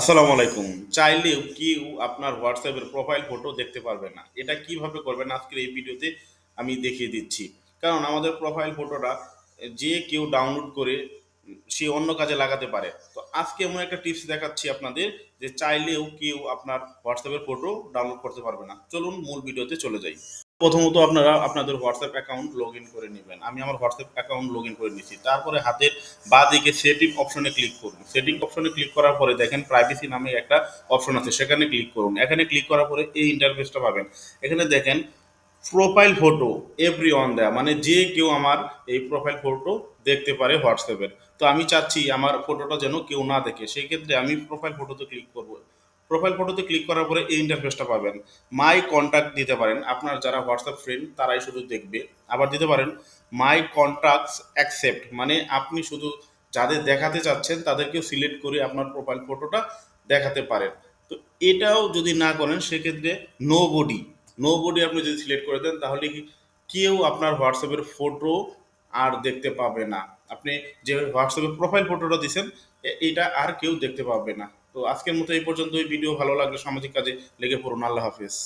আসসালামু আলাইকুম। চাইলেও কেউ আপনার হোয়াটসঅ্যাপের প্রোফাইল ফটো দেখতে পারবে না। এটা কীভাবে করবেন? আজকের এই ভিডিওতে আমি দেখিয়ে দিচ্ছি। কারণ আমাদের প্রোফাইল ফটোটা যে কেউ ডাউনলোড করে, সে অন্য কাজে লাগাতে পারে। তো আজকে এমন একটা টিপস দেখাচ্ছি আপনাদের যে চাইলেও কেউ আপনার হোয়াটসঅ্যাপের ফটো ডাউনলোড করতে পারবে না। চলুন মূল ভিডিওতে চলে যাই। প্রথমত আপনারা আপনাদের হোয়াটসঅ্যাপ অ্যাকাউন্ট লগ ইন করে নেবেন। আমি আমার হোয়াটসঅ্যাপ অ্যাকাউন্ট লগ ইন করে নিয়েছি তারপরে হাতের বা দিকে সেটিং অপশনে ক্লিক করুন। সেটিং অপশনে ক্লিক করার পরে দেখেন প্রাইভেসি নামে একটা অপশন আছে, সেখানে ক্লিক করুন। এখানে ক্লিক করার পরে এই ইন্টারফেসটা পাবেন। এখানে দেখেন প্রোফাইল ফটো এভরি ওয়ান দেয়া মানে যে কেউ আমার এই প্রোফাইল ফটো দেখতে পারে হোয়াটসঅ্যাপের। তো আমি চাচ্ছি আমার ফটোটা যেন কেউ না দেখে। সেই ক্ষেত্রে আমি প্রোফাইল ফটোতে ক্লিক করব। প্রোফাইল ফটোতে ক্লিক করার পরে এই ইন্টারফেসটা পাবেন। মাই কন্ট্যাক্ট দিতে পারেন। আপনার যারা হোয়াটসঅ্যাপ ফ্রেন্ড তারাই শুধু দেখবে। আবার দিতে পারেন মাই কন্ট্যাক্টস অ্যাকসেপ্ট মানে আপনি শুধু যাদের দেখাতে চাচ্ছেন, তাদেরকেও সিলেক্ট করে আপনার প্রোফাইল ফটোটা দেখাতে পারেন। তো এটাও যদি না করেন, সেক্ষেত্রে নো বডি নো বডি আপনি যদি সিলেক্ট করে দেন, তাহলে কি কেউ আপনার হোয়াটসঅ্যাপের ফটো আর দেখতে পাবে না। আপনি যে হোয়াটসঅ্যাপে প্রোফাইল ফটোটা দিচ্ছেন এটা আর কেউ দেখতে পাবে না। তো আজকের মতো এই পর্যন্ত ভিডিও ভালো লাগলে সামাজিক কাজে লেগে পড়ুন। আল্লাহ হাফিজ।